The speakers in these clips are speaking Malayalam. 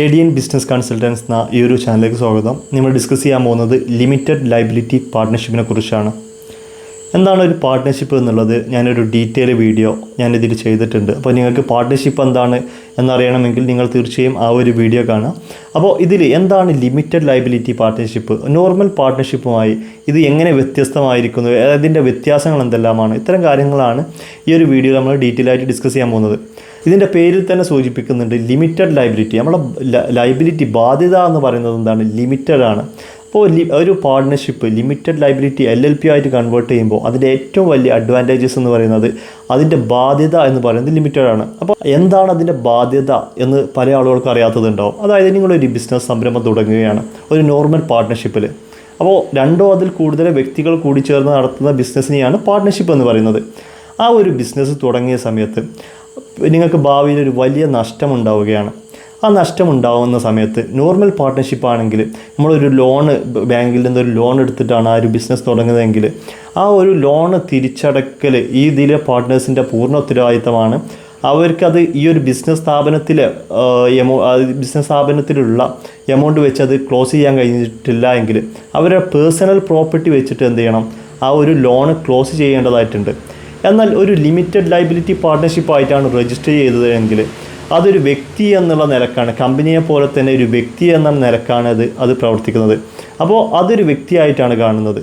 A D N business consultants എന്ന ഈ ഒരു ചാനലിലേക്ക് സ്വാഗതം. നമ്മൾ ഡിസ്കസ് ചെയ്യാൻ പോകുന്നത് ലിമിറ്റഡ് ലൈബിലിറ്റി പാർട്ട്ണർഷിപ്പിനെ കുറിച്ചാണ്. എന്താണ് ഒരു പാർട്ട്ണർഷിപ്പ് എന്നുള്ളത്? ഞാനൊരു ഡീറ്റെയിൽ വീഡിയോ ഞാനിതിൽ ചെയ്തിട്ടുണ്ട്. അപ്പോൾ നിങ്ങൾക്ക് പാർട്ട്ണർഷിപ്പ് എന്താണ് എന്നറിയണമെങ്കിൽ നിങ്ങൾ തീർച്ചയായും ആ ഒരു വീഡിയോ കാണാം. അപ്പോൾ ഇതിൽ എന്താണ് ലിമിറ്റഡ് ലൈബിലിറ്റി പാർട്ട്ണർഷിപ്പ് നോർമൽ പാർട്ട്ണർഷിപ്പുമായി ഇത് എങ്ങനെ വ്യത്യസ്തമായിരിക്കുന്നു? അതിന്റെ വ്യത്യാസങ്ങൾ എന്തെല്ലാമാണ്? ഇത്തരം കാര്യങ്ങളാണ് ഈ ഒരു വീഡിയോ നമ്മൾ ഡീറ്റെയിൽ ആയിട്ട് ഡിസ്കസ് ചെയ്യാൻ പോകുന്നത്. ഇതിന്റെ പേരിൽ തന്നെ സൂചിപ്പിക്കുന്നുണ്ട് ലിമിറ്റഡ് ലൈബിലിറ്റി നമ്മുടെ ലൈബിലിറ്റി ബാധ്യത എന്ന് പറയുന്നത് എന്താണ്? ലിമിറ്റഡ് ആണ്. അപ്പോൾ ലി ഒരു partnership limited liability L L P ആയിട്ട് കൺവേർട്ട് ചെയ്യുമ്പോൾ അതിന്റെ ഏറ്റവും വലിയ അഡ്വാന്റേജസ് എന്ന് പറയുന്നത് അതിന്റെ ബാധ്യത എന്ന് പറയുന്നത് ലിമിറ്റഡ് ആണ്. അപ്പോൾ എന്താണ് അതിന്റെ ബാധ്യത എന്ന് പല ആളുകൾക്ക് അറിയാത്തതുണ്ടാവും. അതായത് നിങ്ങളൊരു ബിസിനസ് സംരംഭം തുടങ്ങുകയാണ് ഒരു നോർമൽ പാർട്ട്ണർഷിപ്പിൽ അപ്പോൾ രണ്ടോ അതിൽ കൂടുതൽ വ്യക്തികൾ കൂടി ചേർന്ന് നടത്തുന്ന ബിസിനസ്സിനെയാണ് പാർട്ട്ണർഷിപ്പ് എന്ന് പറയുന്നത്. ആ ഒരു ബിസിനസ് തുടങ്ങിയ സമയത്ത് നിങ്ങൾക്ക് ഭാവിയിൽ ഒരു വലിയ നഷ്ടമുണ്ടാവുകയാണ് ആ നഷ്ടമുണ്ടാവുന്ന സമയത്ത് നോർമൽ പാർട്ട്ണർഷിപ്പ് ആണെങ്കിൽ നമ്മളൊരു ലോണ് ബാങ്കിൽ നിന്ന് ഒരു ലോൺ എടുത്തിട്ടാണ് ആ ഒരു ബിസിനസ് തുടങ്ങുന്നതെങ്കിൽ ആ ഒരു ലോണ് തിരിച്ചടക്കൽ ഈ ഇതിലെ പാർട്ട്നേഴ്സിന്റെ പൂർണ ഉത്തരവാദിത്തമാണ്. അവർക്കത് ഈ ഒരു ബിസിനസ് സ്ഥാപനത്തിലെ എമൗ ബിസിനസ് സ്ഥാപനത്തിലുള്ള എമൗണ്ട് വെച്ച് അത് ക്ലോസ് ചെയ്യാൻ കഴിഞ്ഞിട്ടില്ല എങ്കിൽ അവരുടെ പേഴ്സണൽ പ്രോപ്പർട്ടി വെച്ചിട്ട് എന്ത് ചെയ്യണം? ആ ഒരു ലോൺ ക്ലോസ് ചെയ്യേണ്ടതായിട്ടുണ്ട്. എന്നാൽ ഒരു ലിമിറ്റഡ് ലൈബിലിറ്റി പാർട്ട്ണർഷിപ്പ് ആയിട്ടാണ് രജിസ്റ്റർ ചെയ്തതെങ്കിൽ അതൊരു വ്യക്തി എന്നുള്ള നിലക്കാണ്. കമ്പനിയെ പോലെ തന്നെ ഒരു വ്യക്തി എന്ന നിലക്കാണ് അത് അത് പ്രവർത്തിക്കുന്നത്. അപ്പോൾ അതൊരു വ്യക്തിയായിട്ടാണ് കാണുന്നത്.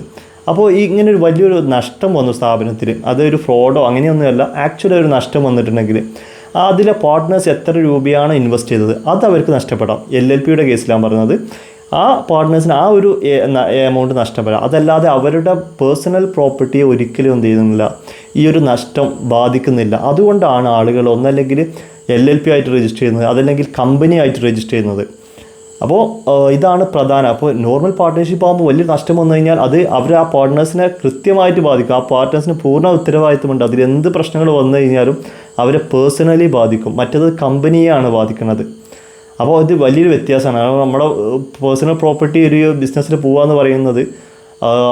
അപ്പോൾ ഈ ഇങ്ങനെ ഒരു വലിയൊരു നഷ്ടം വന്നു സ്ഥാപനത്തിൽ. അതൊരു ഫ്രോഡോ അങ്ങനെയൊന്നുമല്ല ആക്ച്വലി ഒരു നഷ്ടം വന്നിട്ടുണ്ടെങ്കിൽ അതിലെ പാർട്ട്നേഴ്സ് എത്ര രൂപയാണ് ഇൻവെസ്റ്റ് ചെയ്തത് അത് അവർക്ക് നഷ്ടപ്പെടാം. എൽ എൽ പിയുടെ കേസിലാണ് പറയുന്നത്. ആ പാർട്ട്നേഴ്സിന് ആ ഒരു എമൗണ്ട് നഷ്ടപ്പെടാം. അതല്ലാതെ അവരുടെ പേഴ്സണൽ പ്രോപ്പർട്ടിയെ ഒരിക്കലും എന്ത് ചെയ്യുന്നില്ല ഈ ഒരു നഷ്ടം ബാധിക്കുന്നില്ല. അതുകൊണ്ടാണ് ആളുകൾ ഒന്നല്ലെങ്കിൽ എൽ എൽ പി ആയിട്ട് രജിസ്റ്റർ ചെയ്യുന്നത് അതല്ലെങ്കിൽ കമ്പനി ആയിട്ട് രജിസ്റ്റർ ചെയ്യുന്നത്. അപ്പോൾ ഇതാണ് പ്രധാനം. അപ്പോൾ നോർമൽ പാർട്ട്ണർഷിപ്പ് ആകുമ്പോൾ വലിയ നഷ്ടം വന്നു കഴിഞ്ഞാൽ അത് അവർ ആ പാർട്ട്നേഴ്സിനെ കൃത്യമായിട്ട് ബാധിക്കും. ആ പാർട്ട്നേഴ്സിന് പൂർണ ഉത്തരവാദിത്തമുണ്ട് അതിൽ എന്ത് പ്രശ്നങ്ങൾ വന്നു കഴിഞ്ഞാലും അവരെ പേഴ്സണലി ബാധിക്കും. മറ്റത് കമ്പനിയാണ് ബാധിക്കുന്നത്. അപ്പോൾ ഇത് വലിയൊരു വ്യത്യാസമാണ്. കാരണം നമ്മുടെ പേഴ്സണൽ പ്രോപ്പർട്ടി ഒരു ബിസിനസ്സിൽ പോകുക എന്ന് പറയുന്നത്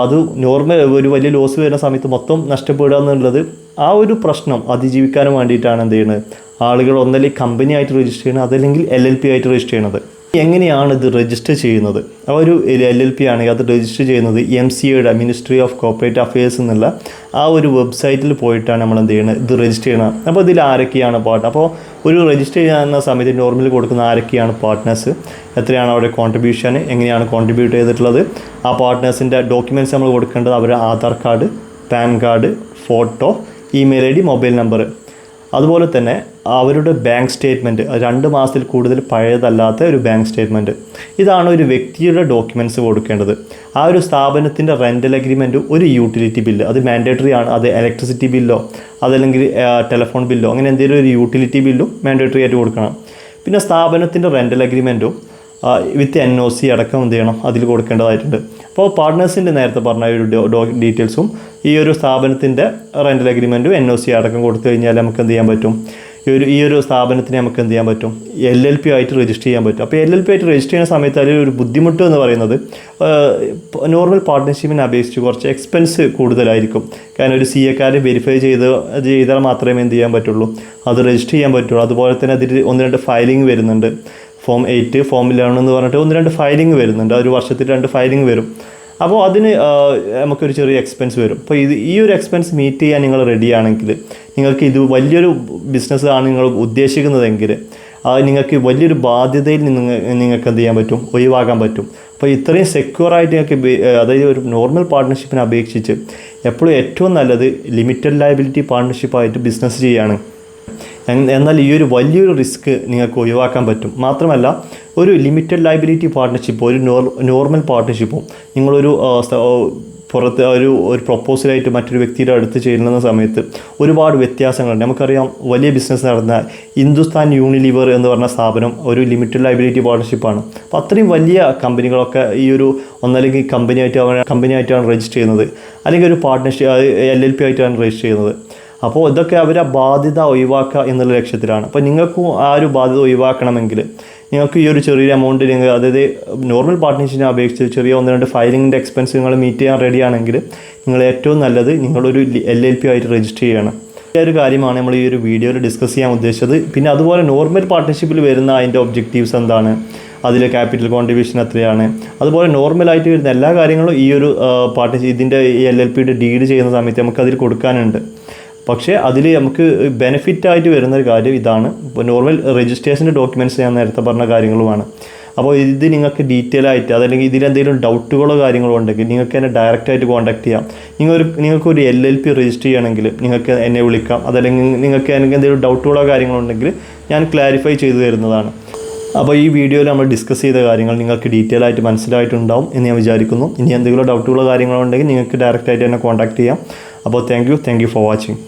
അത് നോർമൽ ഒരു വലിയ ലോസ് വരുന്ന സമയത്ത് മൊത്തം നഷ്ടപ്പെടുക എന്നുള്ളത് ആ ഒരു പ്രശ്നം അതിജീവിക്കാനും വേണ്ടിയിട്ടാണ് എന്ത് ചെയ്യുന്നത്. ആളുകൾ ഒന്നല്ലേ കമ്പനി ആയിട്ട് രജിസ്റ്റർ ചെയ്യണം അതല്ലെങ്കിൽ എൽ എൽ പി ആയിട്ട് രജിസ്റ്റർ ചെയ്യണത്. എങ്ങനെയാണ് ഇത് രജിസ്റ്റർ ചെയ്യുന്നത്? ആ ഒരു എൽ എൽ പി ആണെങ്കിൽ അത് രജിസ്റ്റർ ചെയ്യുന്നത് എം സി എയുടെ മിനിസ്ട്രി ഓഫ് കോർപ്പറേറ്റ് അഫയേഴ്സ് എന്നുള്ള ആ ഒരു വെബ്സൈറ്റിൽ പോയിട്ടാണ് നമ്മൾ എന്ത് ചെയ്യുന്നത് ഇത് രജിസ്റ്റർ ചെയ്യണം അപ്പോൾ ഇതിൽ ആരൊക്കെയാണ് പാർട്ട് അപ്പോൾ ഒരു രജിസ്റ്റർ ചെയ്യുന്ന സമയത്ത് നോർമലി കൊടുക്കുന്ന ആരൊക്കെയാണ് പാർട്ട്നേഴ്സ് എത്രയാണ് അവരുടെ കോൺട്രിബ്യൂഷൻ എങ്ങനെയാണ് കോൺട്രിബ്യൂട്ട് ചെയ്തിട്ടുള്ളത്? ആ പാർട്ട്നേഴ്സിന്റെ ഡോക്യുമെന്റ്സ് നമ്മൾ കൊടുക്കേണ്ടത് അവരുടെ Aadhaar card PAN card photo email I D mobile number. അതുപോലെ തന്നെ അവരുടെ ബാങ്ക് സ്റ്റേറ്റ്മെന്റ് രണ്ട് മാസത്തിൽ കൂടുതൽ പഴയതല്ലാത്ത ഒരു ബാങ്ക് സ്റ്റേറ്റ്മെന്റ് ഇതാണ് ഒരു വ്യക്തിയുടെ ഡോക്യുമെന്റ്സ് കൊടുക്കേണ്ടത്. ആ ഒരു സ്ഥാപനത്തിന്റെ റെന്റൽ അഗ്രിമെന്റ് ഒരു യൂട്ടിലിറ്റി ബില്ല് അത് മാൻഡേറ്ററി ആണ്. അത് ഇലക്ട്രിസിറ്റി ബില്ലോ അതല്ലെങ്കിൽ ടെലിഫോൺ ബില്ലോ അങ്ങനെ എന്തെങ്കിലും ഒരു യൂട്ടിലിറ്റി ബില്ലും മാൻഡേറ്ററി ആയിട്ട് കൊടുക്കണം. പിന്നെ സ്ഥാപനത്തിന്റെ റെന്റൽ അഗ്രിമെന്റും വിത്ത് എൻ ഒ സി അടക്കം എന്ത് ചെയ്യണം? അതിൽ കൊടുക്കേണ്ടതായിട്ടുണ്ട്. അപ്പോൾ പാർട്ട്നേഴ്സിന്റെ നേരത്തെ പറഞ്ഞ ഒരു ഡീറ്റെയിൽസും ഈ ഒരു സ്ഥാപനത്തിന്റെ റെന്റൽ അഗ്രിമെന്റും എൻ ഒ സി അടക്കം കൊടുത്തു കഴിഞ്ഞാൽ നമുക്ക് എന്ത് ചെയ്യാൻ പറ്റും? ഈ ഒരു ഈ ഒരു സ്ഥാപനത്തിന് നമുക്ക് എന്ത് ചെയ്യാൻ പറ്റും? എൽ എൽ പി ആയിട്ട് രജിസ്റ്റർ ചെയ്യാൻ പറ്റും. അപ്പോൾ എൽ എൽ പി ആയിട്ട് രജിസ്റ്റർ ചെയ്യുന്ന സമയത്ത് ഒരു ബുദ്ധിമുട്ട് എന്ന് പറയുന്നത് നോർമൽ പാർട്ട്ണർഷിപ്പിനെ അപേക്ഷിച്ച് കുറച്ച് എക്സ്പെൻസ് കൂടുതലായിരിക്കും. കാരണം ഒരു സി എക്കാരെ വെരിഫൈ ചെയ്ത് ചെയ്താൽ മാത്രമേ എന്ത് ചെയ്യാൻ പറ്റുള്ളൂ? അത് രജിസ്റ്റർ ചെയ്യാൻ പറ്റുള്ളൂ. അതുപോലെ തന്നെ അതിൽ ഒന്ന് രണ്ട് ഫയലിംഗ് വരുന്നുണ്ട്. ഫോം എയ്റ്റ് ഫോം ഇലവൻ എന്ന് പറഞ്ഞിട്ട് ഒന്ന് രണ്ട് ഫയലിംഗ് വരുന്നുണ്ട്. ഒരു വർഷത്തിൽ രണ്ട് ഫയലിംഗ് വരും. അപ്പോൾ അതിന് നമുക്കൊരു ചെറിയ എക്സ്പെൻസ് വരും. അപ്പോൾ ഇത് ഈ ഒരു എക്സ്പെൻസ് മീറ്റ് ചെയ്യാൻ നിങ്ങൾ റെഡിയാണെങ്കിൽ നിങ്ങൾക്ക് ഇത് വലിയൊരു ബിസിനസ് ആണ് നിങ്ങൾ ഉദ്ദേശിക്കുന്നതെങ്കിൽ നിങ്ങൾക്ക് വലിയൊരു ബാധ്യതയിൽ നിന്ന് നിങ്ങൾക്ക് എന്ത് ചെയ്യാൻ പറ്റും? ഒഴിവാക്കാൻ പറ്റും. അപ്പോൾ ഇത്രയും സെക്യൂറായിട്ട് നിങ്ങൾക്ക് അതായത് ഒരു നോർമൽ പാർട്ട്ണർഷിപ്പിനെ അപേക്ഷിച്ച് എപ്പോഴും ഏറ്റവും നല്ലത് ലിമിറ്റഡ് ലയബിലിറ്റി പാർട്ട്ണർഷിപ്പായിട്ട് ബിസിനസ് ചെയ്യുകയാണ്. എന്നാൽ ഈ ഒരു വലിയൊരു റിസ്ക് നിങ്ങൾക്ക് ഒഴിവാക്കാൻ പറ്റും. മാത്രമല്ല ഒരു ലിമിറ്റഡ് ലൈബിലിറ്റി പാർട്ട്ണർഷിപ്പ് ഒരു നോർമൽ പാർട്ട്ണർഷിപ്പും നിങ്ങളൊരു പുറത്ത് ഒരു ഒരു പ്രൊപ്പോസലായിട്ട് മറ്റൊരു വ്യക്തിയുടെ അടുത്ത് ചെയ്യുന്ന സമയത്ത് ഒരുപാട് വ്യത്യാസങ്ങളുണ്ട്. നമുക്കറിയാം വലിയ ബിസിനസ് നടന്ന ഹിന്ദുസ്ഥാൻ യൂണിലിവർ എന്ന് പറഞ്ഞ സ്ഥാപനം ഒരു ലിമിറ്റഡ് ലൈബിലിറ്റി പാർട്ണർഷിപ്പാണ് അപ്പോൾ അത്രയും വലിയ കമ്പനികളൊക്കെ ഈ ഒരു ഒന്നല്ലെങ്കിൽ കമ്പനിയായിട്ട് കമ്പനിയായിട്ടാണ് രജിസ്റ്റർ ചെയ്യുന്നത്. അല്ലെങ്കിൽ ഒരു പാർട്ട്ണർഷിപ്പ് എൽ എൽ പി ആയിട്ടാണ് രജിസ്റ്റർ ചെയ്യുന്നത്. അപ്പോൾ ഇതൊക്കെ അവരെ ബാധ്യത ഒഴിവാക്കുക എന്നുള്ള ലക്ഷ്യത്തിലാണ്. അപ്പോൾ നിങ്ങൾക്കും ആ ഒരു ബാധ്യത ഒഴിവാക്കണമെങ്കിൽ നിങ്ങൾക്ക് ഈ ഒരു ചെറിയ എമൗണ്ട് നിങ്ങൾ അതായത് നോർമൽ പാർട്ട്നർഷിപ്പിനെ അപേക്ഷിച്ച് ചെറിയ ഒന്ന് രണ്ട് ഫയലിങ്ങിന്റെ എക്സ്പെൻസ് നിങ്ങൾ മീറ്റ് ചെയ്യാൻ റെഡി ആണെങ്കിൽ നിങ്ങൾ ഏറ്റവും നല്ലത് നിങ്ങളൊരു എൽ എൽ പി ആയിട്ട് രജിസ്റ്റർ ചെയ്യണം. ഈ ഒരു കാര്യമാണ് നമ്മൾ ഈ ഒരു വീഡിയോയിൽ ഡിസ്കസ് ചെയ്യാൻ ഉദ്ദേശിച്ചത്. പിന്നെ അതുപോലെ നോർമൽ പാർട്ട്ണർഷിപ്പിൽ വരുന്ന അതിന്റെ ഒബ്ജക്റ്റീവ്സ് എന്താണ്? അതിലെ ക്യാപിറ്റൽ കോൺട്രിബ്യൂഷൻ എത്രയാണ്? അതുപോലെ നോർമലായിട്ട് വരുന്ന എല്ലാ കാര്യങ്ങളും ഈ ഒരു പാർട്ട്ണർഷിപ്പ് ഇതിന്റെ എൽ എൽ പിയുടെ ഡീഡ് ചെയ്യുന്ന സമയത്ത് നമുക്ക് അതിൽ കൊടുക്കാനുണ്ട്. പക്ഷേ അതിൽ നമുക്ക് ബെനിഫിറ്റ് ആയിട്ട് വരുന്ന ഒരു കാര്യം ഇതാണ്. ഇപ്പോൾ നോർമൽ രജിസ്ട്രേഷന്റെ ഡോക്യുമെന്റ്സ് ഞാൻ നേരത്തെ പറഞ്ഞ കാര്യങ്ങളുമാണ്. അപ്പോൾ ഇത് നിങ്ങൾക്ക് ഡീറ്റെയിൽ ആയിട്ട് അതല്ലെങ്കിൽ ഇതിലെന്തെങ്കിലും ഡൗട്ടുകളോ കാര്യങ്ങളോ ഉണ്ടെങ്കിൽ നിങ്ങൾക്ക് എന്നെ ഡയറക്റ്റ് ആയിട്ട് കോൺടാക്ട് ചെയ്യാം. നിങ്ങൾ ഒരു നിങ്ങൾക്ക് ഒരു എൽ എൽ പി രജിസ്റ്റർ ചെയ്യണമെങ്കിൽ നിങ്ങൾക്ക് എന്നെ വിളിക്കാം. അതല്ലെങ്കിൽ നിങ്ങൾക്ക് എനിക്ക് എന്തെങ്കിലും ഡൗട്ടുകളോ കാര്യങ്ങളോ ഉണ്ടെങ്കിൽ ഞാൻ ക്ലാരിഫൈ ചെയ്തു തരുന്നതാണ്. അപ്പോൾ ഈ വീഡിയോയിൽ നമ്മൾ ഡിസ്കസ് ചെയ്ത കാര്യങ്ങൾ നിങ്ങൾക്ക് ഡീറ്റെയിൽ ആയിട്ട് മനസ്സിലായിട്ടുണ്ടാവും എന്ന് ഞാൻ വിചാരിക്കുന്നു. ഇനി എന്തെങ്കിലും ഡൗട്ടുകളോ കാര്യങ്ങളോ ഉണ്ടെങ്കിൽ നിങ്ങൾക്ക് ഡയറക്റ്റായിട്ട് എന്നെ കോൺടാക്ട് ചെയ്യാം. അപ്പോൾ thank you thank you for watching